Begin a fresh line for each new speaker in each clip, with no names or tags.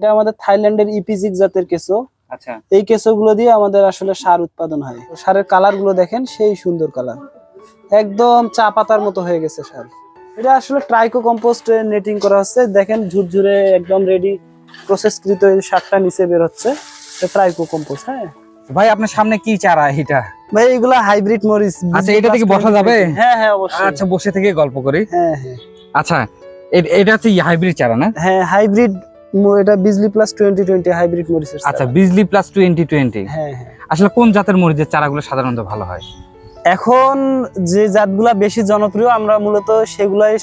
এটা আমাদের থাইল্যান্ডের ইপিজিক জাতের কেঁচো।
আচ্ছা।
এই কেঁচোগুলো দিয়ে আমাদের আসলে সার উৎপাদন হয়। সারের কালারগুলো দেখেন সেই সুন্দর কালার। একদম চা পাতার মতো হয়ে গেছে সার। এটা আসলে ট্রাইকো কম্পোস্ট নেটিং করা হচ্ছে। দেখেন ঝুরঝুরে একদম রেডি প্রসেসকৃত এই সারটা নিচে বের হচ্ছে। ট্রাইকো কম্পোস্ট হ্যাঁ।
ভাই আপনার সামনে কি চারা এটা?
ভাই এগুলা হাইব্রিড মরিচ।
আচ্ছা, এটা থেকে বসা যাবে?
হ্যাঁ হ্যাঁ অবশ্যই।
আচ্ছা বসে থেকে গল্প করি।
হ্যাঁ হ্যাঁ।
আচ্ছা এটা হচ্ছে হাইব্রিড চারা না?
হ্যাঁ হাইব্রিড এটা Bijli plus twenty twenty hybrid মরিচের চারা।
আচ্ছা বিজলি প্লাস টোয়েন্টি টোয়েন্টি
হ্যাঁ হ্যাঁ।
আসলে কোন জাতের মরিচের চারাগুলো সাধারণত ভালো হয়?
এখন যে জাতগুলা বেশি জনপ্রিয় আমরা মূলত সেগুলাই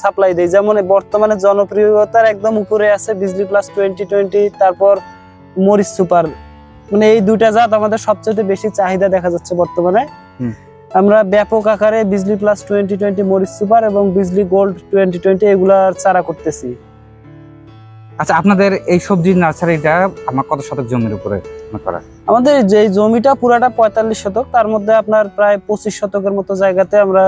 সাপ্লাই দেই। যেমন বর্তমানে জনপ্রিয়তার একদম উপরে আছে বিজলি প্লাস টোয়েন্টি টোয়েন্টি তারপর মরিচ সুপার। মানে এই দুইটা জাত আমাদের সবচেয়ে বেশি চাহিদা দেখা যাচ্ছে বর্তমানে। আমরা ব্যাপক আকারে বিজলি প্লাস টোয়েন্টি টোয়েন্টি মরিচ সুপার এবং বিজলি গোল্ড টোয়েন্টি টোয়েন্টি এগুলার চারা করতেছি।
আচ্ছা আপনাদের এই সবজির নার্সারিটা আমার কত শতক জমির উপরে করা
আমাদের যে জমিটা পুরাটা পঁয়তাল্লিশ শতক তার মধ্যে আপনার প্রায় পঁচিশ শতকের মতো জায়গাতে আমরা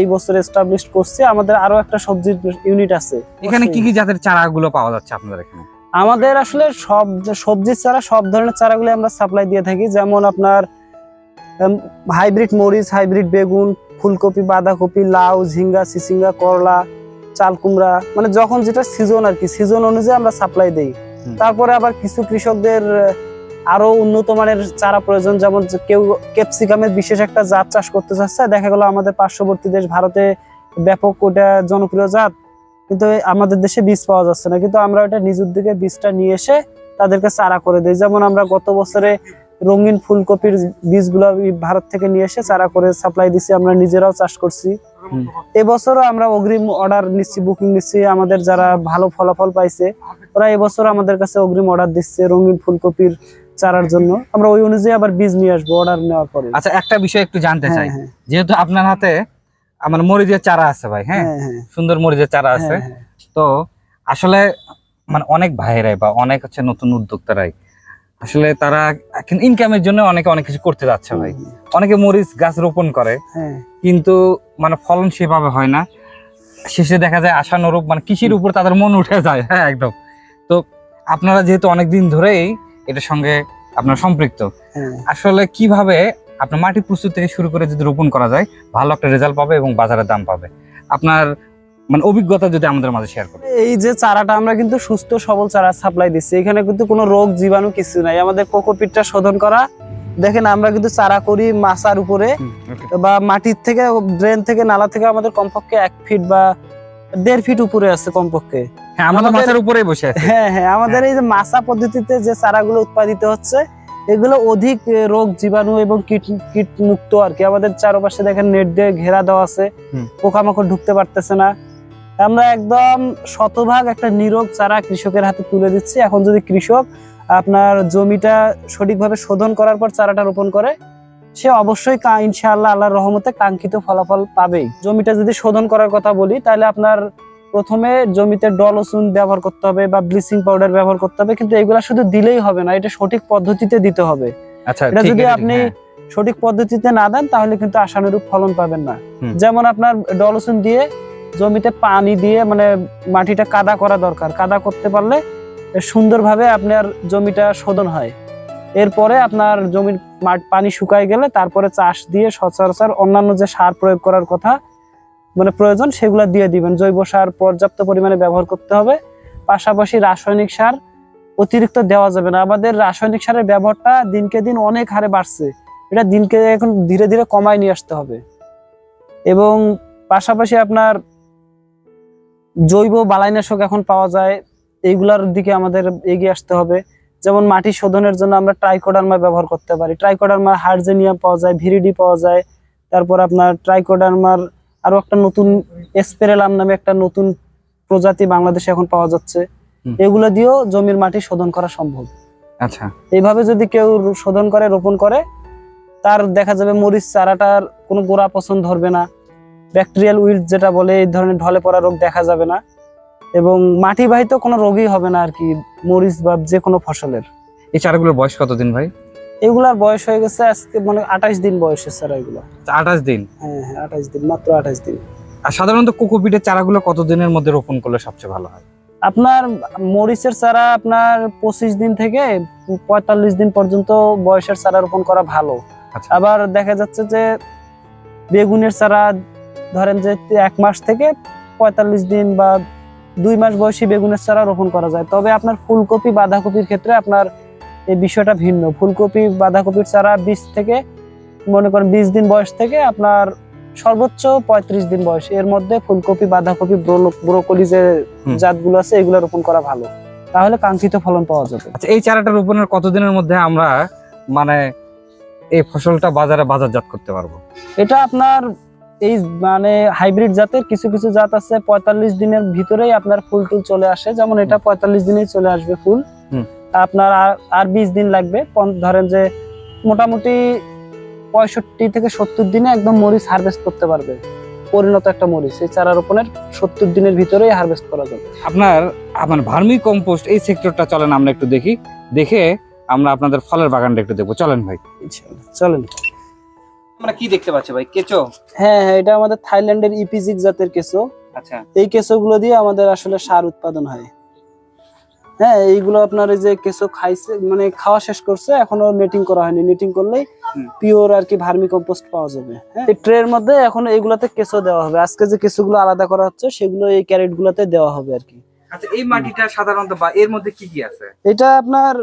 এই বছর এস্টাবলিশ করছি। আমাদের আরও একটা সবজির ইউনিট আছে।
এখানে কি কি জাতের চারাগুলো পাওয়া যাচ্ছে আপনাদের এখানে?
আমাদের আসলে সব সবজির চারা সব ধরনের চারাগুলি আমরা সাপ্লাই দিয়ে থাকি। যেমন আপনার হাইব্রিড মরিচ হাইব্রিড বেগুন ফুলকপি বাঁধাকপি লাউ ঝিঙ্গা চিচিঙ্গা করলা চাল কুমড়া মানে যখন যেটা সিজন আর কি সিজন অনুযায়ী আমরা সাপ্লাই দেই। তারপরে আবার কিছু কৃষকদের আরও উন্নত মানের চারা প্রয়োজন যেমন কেউ ক্যাপসিকামের বিশেষ একটা জাত চাষ করতে চাচ্ছে দেখা গেল আমাদের পার্শ্ববর্তী দেশ ভারতে ব্যাপক ওটা জনপ্রিয় জাত কিন্তু আমাদের দেশে বীজ পাওয়া যাচ্ছে না। কিন্তু আমরা ওটা নিজ উদ্যোগে বীজটা নিয়ে এসে তাদেরকে চারা করে দিই। যেমন আমরা গত বছরে রঙিন ফুলকপির বীজগুলো ভারত থেকে নিয়ে এসে চারা করে সাপ্লাই দিছি আমরা নিজেরাও চাষ করছি। এবছরও আমরা অগ্রিম অর্ডার নিচ্ছি বুকিং নিচ্ছি। আমাদের যারা ভালো ফলাফল পাইছে ওরা এবছর আমাদের কাছে অগ্রিম অর্ডার দিচ্ছে রঙিন ফুলকপির চারার জন্য। আমরা ওই অনুযায়ী আবার বীজ নিয়ে আসব অর্ডার নেওয়ার পরে।
আচ্ছা একটা বিষয় একটু জানতে চাই।
হ্যাঁ। হ্যাঁ
যেহেতু আপনার হাতে আমার মরিচের চারা আছে ভাই হ্যাঁ?
হ্যাঁ হ্যাঁ।
সুন্দর মরিচের চারা আছে।
হ্যাঁ, হ্যাঁ।
তো আসলে মানে অনেক ভাইয়েরাই বা অনেক হচ্ছে নতুন উদ্যোক্তারাই। আসলে তারা ইনকামের জন্য অনেকে অনেক কিছু করতে যাচ্ছে ভাই। অনেকে মরিচ গাছ রোপণ করে
হ্যাঁ।
কিন্তু মানে ফলন সেভাবে হয় না। শেষে দেখা যায় আশানুরূপ মানে কৃষির উপর তাদের মন উঠে যায় হ্যাঁ একদম। তো আপনারা যেহেতু অনেক দিন ধরেই এটার সঙ্গে আপনার সম্পৃক্ত
হ্যাঁ।
আসলে কীভাবে আপনার মাটি প্রস্তুত থেকে শুরু করে যদি রোপণ করা যায় ভালো একটা রেজাল্ট পাবে এবং বাজারের দাম পাবে। আপনার মানে অভিজ্ঞতা যদি আমাদের মাঝে শেয়ার করেন।
এই যে চারাটা আমরা কিন্তু সুস্থ সবল চারা সাপ্লাই দিচ্ছি। এখানে কিন্তু কোনো রোগ জীবাণু কিছু নাই। আমাদের কোকোপিটটা শোধন করা। দেখেন আমরা কিন্তু চারা করি মাচার উপরে বা মাটির থেকে ড্রেন থেকে নালা থেকে আমাদের কমপক্ষে এক ফিট বা দেড় ফিট উপরে আছে কমপক্ষে।
হ্যাঁ আমাদের
আমাদের-
মাথার উপরেই বসে আছে।
হ্যাঁ হ্যাঁ আমাদের এই যে মাচা পদ্ধতিতে যে চারাগুলো উৎপাদিত হচ্ছে এগুলো অধিক রোগ জীবাণু এবং কীট কীট মুক্ত আর কি। আমাদের চারপাশে দেখেন নেট দিয়ে ঘেরা দেওয়া আছে। পোকামাকড় ঢুকতে পারতেছে না। আমরা একদম শতভাগ একটা নিরোগ চারা কৃষকের হাতে তুলে দিচ্ছি। এখন যদি কৃষক আপনার জমিটা সঠিকভাবে শোধন করার পর চারাটা রোপণ করে সে অবশ্যই ইনশাআল্লাহ আল্লাহর রহমতে কাঙ্ক্ষিত ফলাফল পাবেই। জমিটা যদি শোধন করার কথা বলি তাহলে আপনার প্রথমে জমিতে ডলসুন ব্যবহার করতে হবে বা ব্লিচিং পাউডার ব্যবহার করতে হবে কিন্তু এগুলা শুধু দিলেই হবে না এটা সঠিক পদ্ধতিতে দিতে হবে।
আচ্ছা
এটা যদি আপনি
হ্যাঁ।
সঠিক পদ্ধতিতে না দেন তাহলে কিন্তু আশানুরূপ ফলন পাবেন না। যেমন আপনার ডলসুন দিয়ে জমিতে পানি দিয়ে মানে মাটিটা কাদা করা দরকার। কাদা করতে পারলে সুন্দরভাবে আপনার জমিটা শোধন হয়। এরপরে আপনার জমির পানি শুকায় গেলে তারপরে চাষ দিয়ে সচরাচর অন্যান্য যে সার প্রয়োগ করার কথা মানে প্রয়োজন, সেগুলো দিয়ে দিবেন। জৈব সার পর্যাপ্ত পরিমাণে ব্যবহার করতে হবে। পাশাপাশি রাসায়নিক সার অতিরিক্ত দেওয়া যাবে না। আমাদের রাসায়নিক সারের ব্যবহারটা দিনকে দিন অনেক হারে বাড়ছে। এটা দিনকে এখন ধীরে ধীরে কমায় নিয়ে আসতে হবে। এবং পাশাপাশি আপনার জৈব বালাইনাশক এখন পাওয়া যায়। এইগুলার দিকে আমাদের এগিয়ে আসতে হবে। যেমন মাটি শোধনের জন্য আমরা ট্রাইকোডার্মা ব্যবহার করতে পারি। ট্রাইকোডার্মার হার্জেনিয়াম পাওয়া যায় ভিরিডি পাওয়া যায়। তারপর আপনার ট্রাইকোডার্মার আরও একটা নতুন এসপেরেলাম নামে একটা নতুন প্রজাতি বাংলাদেশে এখন পাওয়া যাচ্ছে। এগুলো দিয়েও জমির মাটি শোধন করা সম্ভব।
আচ্ছা।
এইভাবে যদি কেউ শোধন করে রোপণ করে তার দেখা যাবে মরিচ চারাটার কোনো গোড়া পছন্দ ধরবে না। ব্যাকটেরিয়াল উইল্ড যেটা বলে এই ধরনের ঢলে পড়া রোগ দেখা যাবে না। এবং মাটি বাহিত কোনো রোগই হবে না আর কি মরিচ বা যে কোনো ফসলের।
এই চারাগুলোর বয়স কতদিন ভাই?
এগুলার বয়স হয়ে গেছে আজকে মানে আঠাশ দিন বয়সের চারা এগুলো।
আঠাশ দিন?
হ্যাঁ হ্যাঁ আঠাশ দিন মাত্র আঠাশ দিন।
আর সাধারণত কোকোপিটের চারাগুলো কতদিনের মধ্যে রোপণ করলে সবচেয়ে ভালো হয়?
আপনার মরিচের চারা আপনার পঁচিশ দিন থেকে পঁয়তাল্লিশ দিন পর্যন্ত বয়সের চারা রোপণ করা ভালো।
আচ্ছা।
আবার দেখা যাচ্ছে যে বেগুনের চারা ধরেন যে এক মাস থেকে পঁয়তাল্লিশ দিন বা দুই মাস বয়সী বেগুনের চারা রোপণ করা যায়। তবে আপনার ফুলকপি বাঁধাকপির ক্ষেত্রে আপনার এই বিষয়টা ভিন্ন। ফুলকপি বাঁধাকপির চারা বীজ থেকে মনে করেন বিশ দিন বয়স থেকে আপনার সর্বোচ্চ পঁয়ত্রিশ দিন বয়স। এর মধ্যে ফুলকপি বাঁধাকপি ব্রোকলি যে জাতগুলো আছে এগুলো রোপণ করা ভালো। তাহলে কাঙ্ক্ষিত ফলন পাওয়া যাবে।
আচ্ছা এই চারাটা রোপণের কতদিনের মধ্যে আমরা মানে এই ফসলটা বাজারে বাজারজাত করতে পারব?
এটা আপনার এই মানে হাইব্রিড জাতের কিছু কিছু জাত আছে পঁয়তাল্লিশ দিনের ভিতরেই আপনার ফুল টুল চলে আসে। যেমন এটা পঁয়তাল্লিশ দিনেই চলে আসবে ফুল।
হুম।
আপনার আর- আর বিশ দিন লাগবে। ধরেন যে মোটামুটি পঁয়ষট্টি থেকে সত্তর দিনে একদম মরিচ হারভেস্ট করতে পারবে। পরিণত একটা মরিচ। এই চারা রোপণের সত্তর দিনের ভিতরেই হারভেস্ট করা যাবে।
আপনার আপনার ভার্মি কম্পোস্ট এই সেক্টরটা চলেন আমরা একটু দেখি। দেখে আমরা আপনাদের ফলের বাগানটা একটু দেখব। চলেন ভাই।
চলেন।
আমরা কি দেখতে পাচ্ছি ভাই? কেঁচো?
হ্যাঁ হ্যাঁ এটা আমাদের থাইল্যান্ডের ইপিজিক জাতের কেঁচো।
আচ্ছা।
এই কেঁচোগুলো দিয়ে আমাদের আসলে সার উৎপাদন হয়। হ্যাঁ এইগুলো আপনার এই যে কেঁচো খাইছে মানে খাওয়া শেষ করছে এখনও নেটিং করা হয়নি। নেটিং করলেই পিওর আর কি ভার্মি কম্পোস্ট পাওয়া যাবে। হ্যাঁ এই ট্রের মধ্যে এখন এইগুলাতে কেঁচো দেওয়া হবে। আজকে যে কেঁচোগুলো আলাদা করা হচ্ছে সেগুলো এই ক্যারেট গুলাতে দেওয়া হবে আর কি।
আচ্ছা এই মাটিটা সাধারণত বা এর মধ্যে কি কি আছে?
এটা আপনার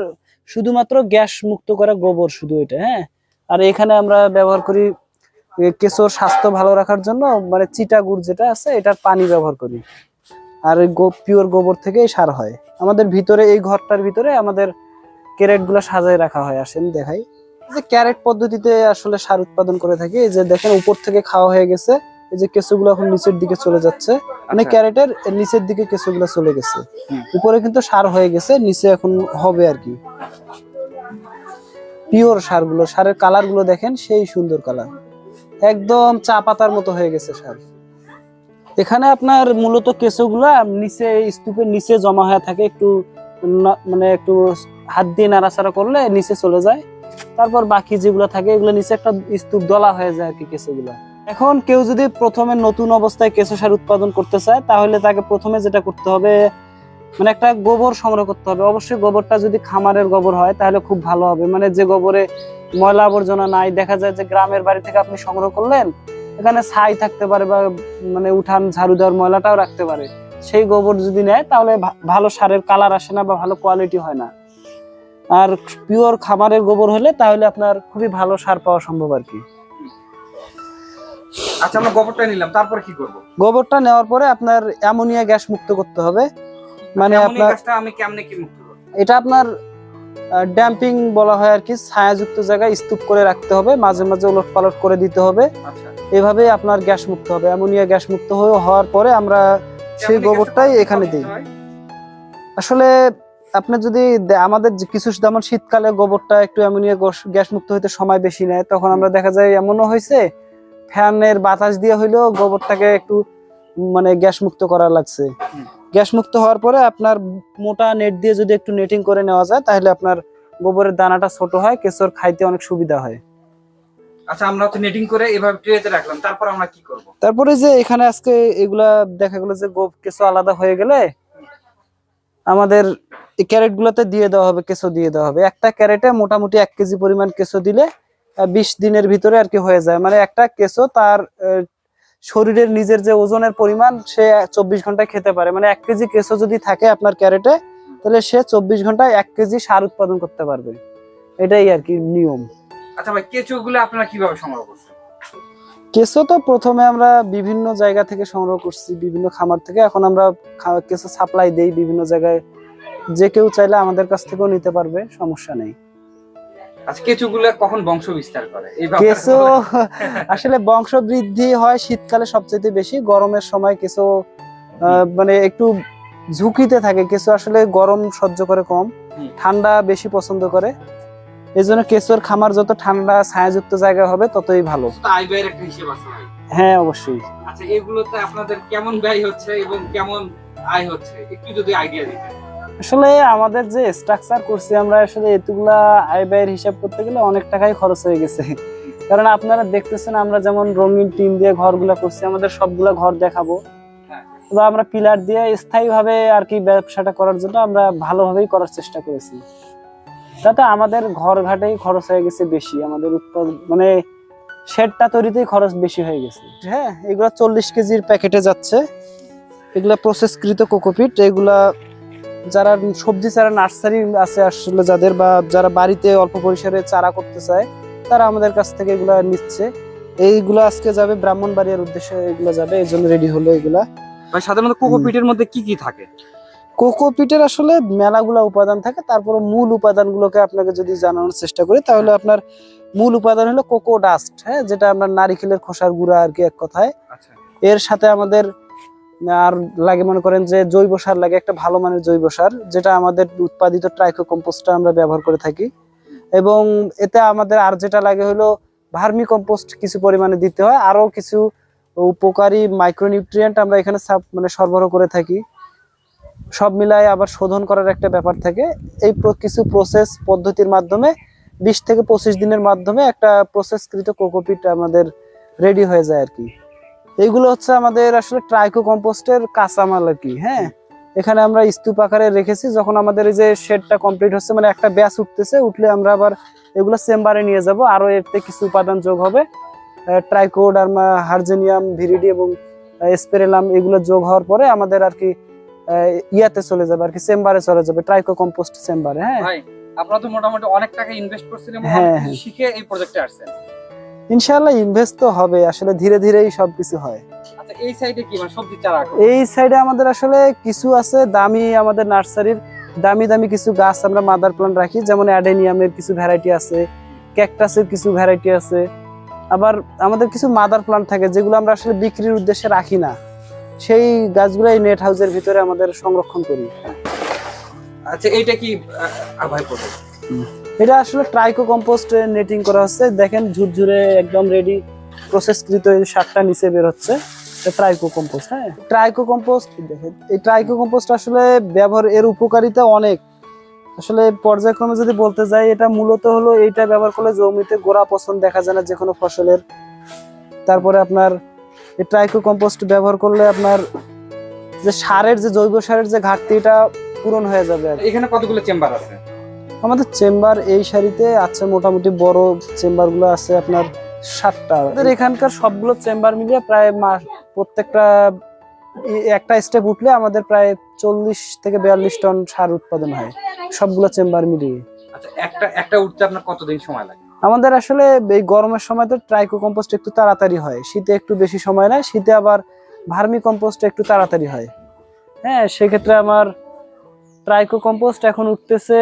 শুধুমাত্র গ্যাস মুক্ত করা গোবর শুধু এটা হ্যাঁ। আর এখানে আমরা ব্যবহার করি কেঁচোর স্বাস্থ্য ভালো রাখার জন্য মানে চিটা গুড় যেটা আছে এটার পানি ব্যবহার করি। আর পিওর গোবর থেকেই সার হয়। আমাদের ভিতরে এই ঘরটার ভিতরে আমাদের ক্যারেটগুলো সাজায় রাখা হয় আসেন দেখাই। যে ক্যারেট পদ্ধতিতে আসলে সার উৎপাদন করে থাকি এই যে দেখেন উপর থেকে খাওয়া হয়ে গেছে এই যে কেঁচোগুলো এখন নিচের দিকে চলে যাচ্ছে। মানে। ক্যারেটের নিচের দিকে কেঁচোগুলো চলে গেছে। উপরে কিন্তু সার হয়ে গেছে নিচে এখন হবে আর কি। পিওর সারগুলো, সারের কালারগুলো দেখেন, সেই সুন্দর কালার। একদম চা পাতার মতো হয়ে গেছে সার। এখানে আপনার মূলত কেঁচোগুলা নিচে, স্তূপের নিচে জমা হয়ে থাকে, একটু মানে একটু হাত দিয়ে নাড়াচাড়া করলে নিচে চলে যায়। তারপর বাকি যেগুলো থাকে, এগুলো নিচে একটা স্তূপ দলা হয়ে যায় আর কি কেঁচোগুলা। এখন কেউ যদি প্রথমে নতুন অবস্থায় কেঁচো সার উৎপাদন করতে চায়, তাহলে তাকে প্রথমে যেটা করতে হবে মানে একটা গোবর সংগ্রহ করতে হবে। অবশ্যই গোবরটা যদি খামারের গোবর হয় তাহলে খুব ভালো হবে। মানে যে গোবরে ময়লা আবর্জনা নাই দেখা যায় যে গ্রামের বাড়ি থেকে আপনি সংগ্রহ করলেন এখানে ছাই থাকতে পারে বা মানে উঠান ঝাড়ু দেওয়ার ময়লাটাও রাখতে পারে। সেই গোবর যদি নেয় তাহলে ভালো সারের কালার আসে না বা ভালো কোয়ালিটি হয় না। আর পিওর খামারের গোবর হলে তাহলে আপনার খুবই ভালো সার পাওয়া সম্ভব আর কি।
আচ্ছা আমরা গোবরটা নিলাম। তারপর কি করব?
গোবরটা নেওয়ার পরে আপনার অ্যামোনিয়া গ্যাস মুক্ত করতে হবে। মানে আপনার
আমি কেমনে কি মুক্ত
এটা আপনার ড্যাম্পিং বলা হয় আর কি ছায়াযুক্ত জায়গায় স্তূপ করে রাখতে হবে মাঝে মাঝে উলট পালট করে দিতে হবে।
আচ্ছা।
এভাবে আপনার গ্যাস মুক্ত হবে। অ্যামোনিয়া গ্যাস মুক্ত হয়ে হওয়ার পরে আমরা সেই গোবরটাই এখানে দিই। আসলে আপনি যদি আমাদের যে কিছু যেমন শীতকালে গোবরটা একটু অ্যামোনিয়া গ্যাস মুক্ত হইতে সময় বেশি নেয় তখন আমরা দেখা যায় এমনও হয়েছে ফ্যানের বাতাস দিয়ে হইলেও গোবরটাকে একটু মানে গ্যাস মুক্ত করা লাগছে। গ্যাস মুক্ত হওয়ার পরে আপনার মোটা নেট দিয়ে যদি একটু নেটিং করে নেওয়া যায় তাহলে আপনার গোবরের দানাটা ছোট হয় কেঁচোর খাইতে অনেক সুবিধা হয়।
আচ্ছা আমরা হচ্ছে নেটিং করে এভাবে ট্রেতে রাখলাম তারপর আমরা কি করব?
তারপরে যে এখানে আজকে এগুলা দেখা গেলো যে গোপ কেঁচো আলাদা হয়ে গেলে আমাদের এই ক্যারেট গুলোতে দিয়ে দেওয়া হবে কেঁচো দিয়ে দেওয়া হবে। একটা ক্যারেটে মোটামুটি এক কেজি পরিমাণ কেঁচো দিলে বিশ দিনের ভিতরে আর কি হয়ে যায়। মানে একটা কেঁচো তার শরীরের নিজের যে ওজনের পরিমাণ সে চব্বিশ ঘন্টায় খেতে পারে। মানে এক কেজি কেঁচো যদি থাকে আপনার ক্যারেটে তাহলে সে চব্বিশ ঘন্টায় এক কেজি সার উৎপাদন করতে পারবে। এটাই আর কি নিয়ম।
আচ্ছা ভাই কেঁচোগুলো আপনারা কীভাবে সংগ্রহ করছেন?
কেঁচো তো প্রথমে আমরা বিভিন্ন জায়গা থেকে সংগ্রহ করছি বিভিন্ন খামার থেকে। এখন আমরা কেঁচো সাপ্লাই দেই বিভিন্ন জায়গায়। যে কেউ চাইলে আমাদের কাছ থেকেও নিতে পারবে সমস্যা নেই।
কেঁচোগুলো কখন বংশ বিস্তার করে? এই ব্যাপারটা
কেঁচো
বলেন।
আসলে বংশ বৃদ্ধি হয় শীতকালে সবচেয়ে বেশি গরমের সময় কেঁচো মানে একটু ঝুঁকিতে থাকে কেঁচো আসলে গরম সহ্য করে কম ঠান্ডা বেশি পছন্দ করে। এই জন্য কেঁচোর খামার যত ঠান্ডা ছায়াযুক্ত জায়গা হবে ততই ভালো।
একটা হিসেব আছে
হ্যাঁ অবশ্যই।
আচ্ছা এগুলোতে আপনাদের কেমন ব্যয় হচ্ছে এবং কেমন আয় হচ্ছে? একটু যদি আইডিয়া দিতেন।
আসলে আমাদের যে স্ট্রাকচার করছি আমরা আসলে এতগুলা আয় ব্যয়ের হিসাব করতে গেলে অনেক টাকাই খরচ হয়ে গেছে। কারণ আপনারা দেখতেছেন আমরা যেমন রঙিন টিন দিয়ে ঘরগুলা করছি আমাদের সবগুলা ঘর দেখাবো।
হ্যাঁ।
বা আমরা পিলার দিয়ে স্থায়ীভাবে আর কি ব্যবসাটা করার জন্য আমরা ভালোভাবেই করার চেষ্টা করেছি। তাতে আমাদের ঘর ঘাটেই খরচ হয়ে গেছে বেশি আমাদের উৎপাদন মানে শেডটা তৈরিতেই খরচ বেশি হয়ে গেছে। হ্যাঁ এগুলো চল্লিশ কেজির প্যাকেটে যাচ্ছে। এগুলা প্রসেসকৃত কোকোপিট এগুলা যারা সবজি চারা নার্সারি আছে আসলে যাদের বা যারা বাড়িতে অল্প পরিসরে চারা করতে চায় তারা আমাদের কাছ থেকে এগুলা নিচ্ছে। এইগুলো আজকে যাবে ব্রাহ্মণবাড়িয়ার উদ্দেশ্যে এগুলো যাবে এই জন্য রেডি হলো এগুলা।
সাধারণত কোকোপিটের মধ্যে কি কি থাকে?
কোকোপিটের আসলে মেলাগুলা উপাদান থাকে তারপরে মূল উপাদানগুলোকে আপনাকে যদি জানানোর চেষ্টা করি তাহলে আপনার মূল উপাদান হলো কোকো ডাস্ট হ্যাঁ যেটা আমরা নারিকেলের খোসার গুঁড়া আর কি এক কথায়।
আচ্ছা।
এর সাথে আমাদের আর লাগে মনে করেন যে জৈব সার লাগে একটা ভালো মানের জৈব সার, যেটা আমাদের উৎপাদিত ট্রাইকো কম্পোস্টটা আমরা ব্যবহার করে থাকি। এবং এতে আমাদের আর যেটা লাগে হলো ভার্মি কম্পোস্ট কিছু পরিমাণে দিতে হয় আরও কিছু উপকারী মাইক্রোনিউট্রিয়েন্ট আমরা এখানে সাব- মানে সরবরাহ করে থাকি। সব মিলায় আবার শোধন করার একটা ব্যাপার থাকে। এই কিছু প্রসেস পদ্ধতির মাধ্যমে, বিশ থেকে পঁচিশ দিনের মাধ্যমে একটা প্রসেসকৃত কোকোপিট আমাদের রেডি হয়ে যায় আর কি। এইগুলো হচ্ছে আমাদের আসলে ট্রাইকো কম্পোস্টের কাঁচামাল আর কি হ্যাঁ? এখানে আমরা স্তূপ আকারে রেখেছি যখন আমাদের এই যে শেডটা কমপ্লিট হচ্ছে মানে একটা ব্যাস উঠতেছে উঠলে আমরা আবার এগুলো চেম্বারে নিয়ে যাব আরও এতে কিছু উপাদান যোগ হবে। ট্রাইকোড আর হার্জেনিয়াম ভিরিডি এবং স্পেরেলাম এগুলো যোগ হওয়ার পরে আমাদের আর কি ইয়াতে চলে যাবে আর কি চেম্বারে চলে যাবে ট্রাইকো কম্পোস্ট চেম্বারে হ্যাঁ?
আপনারা তো মোটামুটি অনেক টাকা ইনভেস্ট করছিলেন
হ্যাঁ, হ্যাঁ।
শিখে এই প্রজেক্টে আসছেন।
ইনশাআল্লাহ ইনভেস্ট তো হবে আসলে ধীরে ধীরেই সবকিছু হয়।
আচ্ছা এই সাইডে কি মানে সবজি চারা
এই সাইডে আমাদের আসলে কিছু আছে দামি আমাদের নার্সারির দামি দামি কিছু গাছ আমরা মাদার প্লান্ট রাখি যেমন অ্যাডেনিয়ামের কিছু ভ্যারাইটি আছে ক্যাকটাসের কিছু ভ্যারাইটি আছে। আবার আমাদের কিছু মাদার প্লান্ট থাকে যেগুলো আমরা আসলে বিক্রির উদ্দেশ্যে রাখি না। সেই গাছগুলো এই নেট হাউসের ভিতরে আমাদের সংরক্ষণ করি।
আচ্ছা এইটা কি আহ, ভাই কোথায়
এটা আসলে ট্রাইকো কম্পোস্ট নেটিং করা হচ্ছে দেখেন ঝুরঝুরে একদম রেডি প্রসেসকৃত এই সারটা নিচে বের হচ্ছে। ট্রাইকো কম্পোস্ট হ্যাঁ? ট্রাইকো কম্পোস্ট দেখেন, এই ট্রাইকো কম্পোস্ট আসলে ব্যবহার, এর উপকারিতা অনেক। আসলে পর্যায়ক্রমে যদি বলতে যাই, এটা মূলত হলো এইটা ব্যবহার করলে জমিতে গোড়া পছন্দ দেখা যায় না যে কোনো ফসলের। তারপরে আপনার এই ট্রাইকো কম্পোস্ট ব্যবহার করলে আপনার যে সারের যে জৈব সারের যে ঘাটতি এটা পূরণ হয়ে যাবে
এখানে কতগুলো চেম্বার আছে?
আমাদের চেম্বার এই সারিতে আছে মোটামুটি বড় চেম্বারগুলো আছে আপনার সাতটা। আমাদের এখানকার সবগুলো চেম্বার মিলিয়ে প্রায় মাস প্রত্যেকটা একটা স্টেপ উঠলে আমাদের প্রায় চল্লিশ থেকে বিয়াল্লিশ টন সার উৎপাদন হয় সবগুলো চেম্বার মিলিয়ে।
আচ্ছা একটা একটা উঠতে আপনার কতদিন সময় লাগে?
আমাদের আসলে এই গরমের সময় তো ট্রাইকো কম্পোস্ট একটু তাড়াতাড়ি হয় শীতে একটু বেশি সময় নেয় শীতে আবার ভার্মি কম্পোস্ট একটু তাড়াতাড়ি হয়। হ্যাঁ সেক্ষেত্রে আমার ট্রাইকো কম্পোস্ট এখন উঠতেছে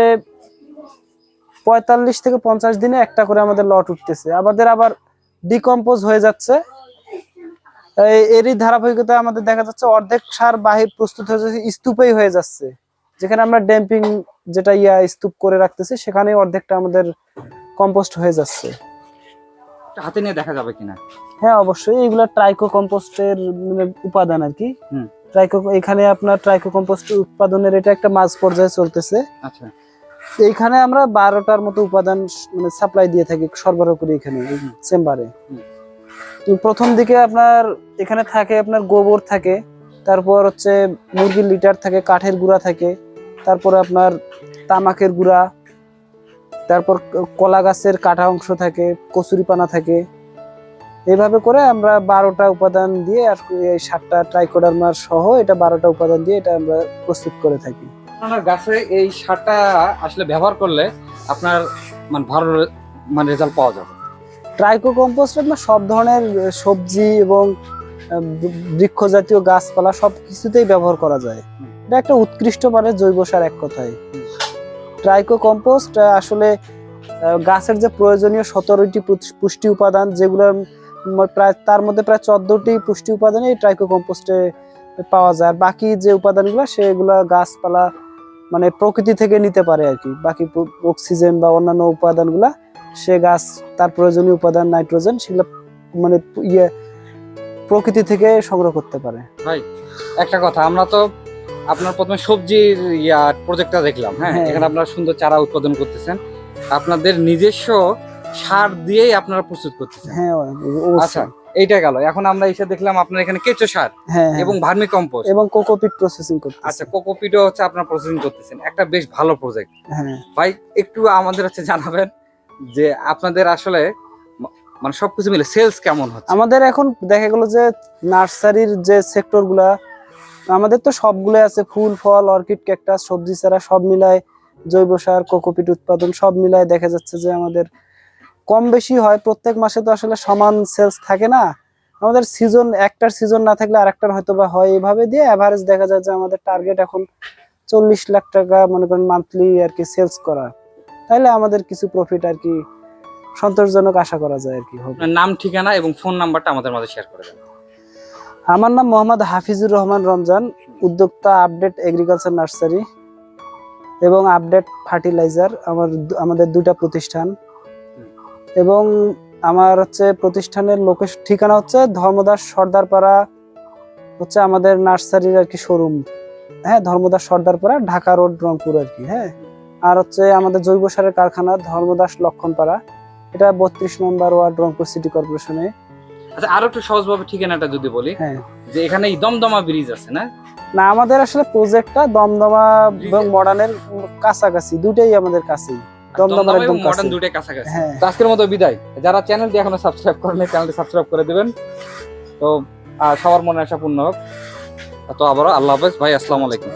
পঁয়তাল্লিশ থেকে পঞ্চাশ দিনে একটা করে আমাদের লট উঠতেছে। আমাদের আবার ডিকম্পোজ হয়ে যাচ্ছে। এরই ধারাবাহিকতা আমাদের দেখা যাচ্ছে অর্ধেক সার বাহির প্রস্তুত হয়ে যাচ্ছে স্তূপেই হয়ে যাচ্ছে। যেখানে আমরা ড্যাম্পিং যেটা ইয়া স্তূপ করে রাখতেছি সেখানে অর্ধেকটা আমাদের কম্পোস্ট হয়ে যাচ্ছে।
হাতে নিয়ে দেখা যাবে কিনা?
হ্যাঁ অবশ্যই। এগুলো ট্রাইকো কম্পোস্টের মানে উপাদান আর কি।
হুম।
ট্রাইকো এখানে আপনার ট্রাইকো কম্পোস্ট উৎপাদনের এটা একটা মাঝ পর্যায়ে চলতেছে।
আচ্ছা।
এইখানে আমরা বারোটার মতো উপাদান মানে সাপ্লাই দিয়ে থাকি, সরবরাহ করি এখানে চেম্বারে প্রথম দিকে আপনার এখানে থাকে আপনার গোবর থাকে, তারপর হচ্ছে মুরগির লিটার থাকে, কাঠের গুঁড়া থাকে, তারপর আপনার তামাকের গুঁড়া, তারপর কলা গাছের কাটা অংশ থাকে, কচুরি পানা থাকে। এইভাবে করে আমরা বারোটা উপাদান দিয়ে আর এই সাতটা ট্রাইকোডার্মার সহ এটা বারোটা উপাদান দিয়ে এটা আমরা প্রস্তুত করে থাকি।
আপনার গাছে এই সারটা আসলে ব্যবহার করলে আপনার মানে ভালো মানে রেজাল্ট পাওয়া যাবে।
ট্রাইকো কম্পোস্ট আপনার সব ধরনের সবজি এবং বৃক্ষ জাতীয় গাছপালা সব কিছুতেই ব্যবহার করা যায়। এটা একটা উৎকৃষ্ট মানের জৈব সার এক কথায়। ট্রাইকো কম্পোস্ট আসলে গাছের যে প্রয়োজনীয় সতেরোটি পুষ্টি উপাদান যেগুলো প্রায়, তার মধ্যে প্রায় চোদ্দটি পুষ্টি উপাদান এই ট্রাইকো কম্পোস্টে পাওয়া যায়। বাকি যে উপাদানগুলো, সেগুলো গাছপালা মানে প্রকৃতি থেকে নিতে পারে আর কি। বাকি অক্সিজেন বা অন্যান্য উপাদানগুলা সে গাছ তার প্রয়োজনীয় উপাদান নাইট্রোজেন সেগুলো মানে ইয়ে প্রকৃতি থেকে সংগ্রহ করতে পারে।
ভাই একটা কথা আমরা তো আপনার প্রথমে সবজির ইয়া প্রজেক্টটা দেখলাম হ্যাঁ?
হ্যাঁ।
এখানে আপনারা সুন্দর চারা উৎপাদন করতেছেন। আপনাদের নিজস্ব সার দিয়েই আপনারা প্রস্তুত করতেছেন।
হ্যাঁ।
আচ্ছা এইটা গেল। এখন আমরা এসে দেখলাম আপনার এখানে কেঁচো সার
হ্যাঁ
এবং ভার্মি কম্পোস্ট
এবং কোকোপিট প্রসেসিং করতে
আচ্ছা কোকোপিটও হচ্ছে আপনার প্রসেসিং করতেছেন। একটা বেশ ভালো প্রজেক্ট
হ্যাঁ।
ভাই একটু আমাদের হচ্ছে জানাবেন যে আপনাদের আসলে মানে সবকিছু মিলে সেলস কেমন হচ্ছে?
আমাদের এখন দেখা গেল যে নার্সারির যে সেক্টরগুলা আমাদের তো সবগুলো আছে। ফুল ফল অর্কিড ক্যাকটাস সবজি চারা সব মিলায় জৈব সার কোকোপিট উৎপাদন সব মিলায় দেখা যাচ্ছে যে আমাদের কম বেশি হয় প্রত্যেক মাসে তো আসলে সমান সেলস থাকে না। আমাদের সিজন একটার সিজন না থাকলে আরেকটার হয়তো বা হয়। এইভাবে দিয়ে অ্যাভারেজ দেখা যায় যে আমাদের টার্গেট এখন চল্লিশ লাখ টাকা মনে করেন মান্থলি আর কি সেলস করা। তাহলে আমাদের কিছু প্রফিট আর কি সন্তোষজনক আশা করা যায় আর কি
নাম ঠিকানা এবং ফোন নাম্বারটা আমাদের মাঝে শেয়ার করে দেন।
আমার নাম মোহাম্মদ হাফিজুর রহমান রমজান উদ্যোক্তা আপডেট এগ্রিকালচার নার্সারি এবং আপডেট ফার্টিলাইজার আমার আমাদের দুইটা প্রতিষ্ঠান। এবং আমার হচ্ছে প্রতিষ্ঠানের লোকেশ ঠিকানা হচ্ছে ধর্মদাস সর্দারপাড়া হচ্ছে আমাদের নার্সারির আর কি শোরুম হ্যাঁ ধর্মদাস সর্দারপাড়া ঢাকা রোড রংপুর আর কি হ্যাঁ। আর হচ্ছে আমাদের জৈব সারের কারখানা ধর্মদাস লক্ষণপাড়া। এটা বত্রিশ নম্বর ওয়ার্ড রংপুর সিটি কর্পোরেশনে।
আচ্ছা আরও একটু সহজভাবে ঠিকানাটা যদি বলি
হ্যাঁ।
যে এখানে দমদমা ব্রিজ আছে না?
না আমাদের আসলে প্রজেক্টটা দমদমা এবং মডার্নের কাছাকাছি দুটাই আমাদের কাছেই।
দমদমা
একদম
মডার্ন দুটোই কাছাকাছি।
হ্যাঁ।
তো আজকের মতো বিদায়। যারা চ্যানেলটি এখনও সাবস্ক্রাইব করেনি চ্যানেলটি সাবস্ক্রাইব করে দিবেন। তো সবার মনে আশা পূর্ণ হোক। তো আবারও আল্লাহ হাফেজ। ভাই আসসালামু আলাইকুম।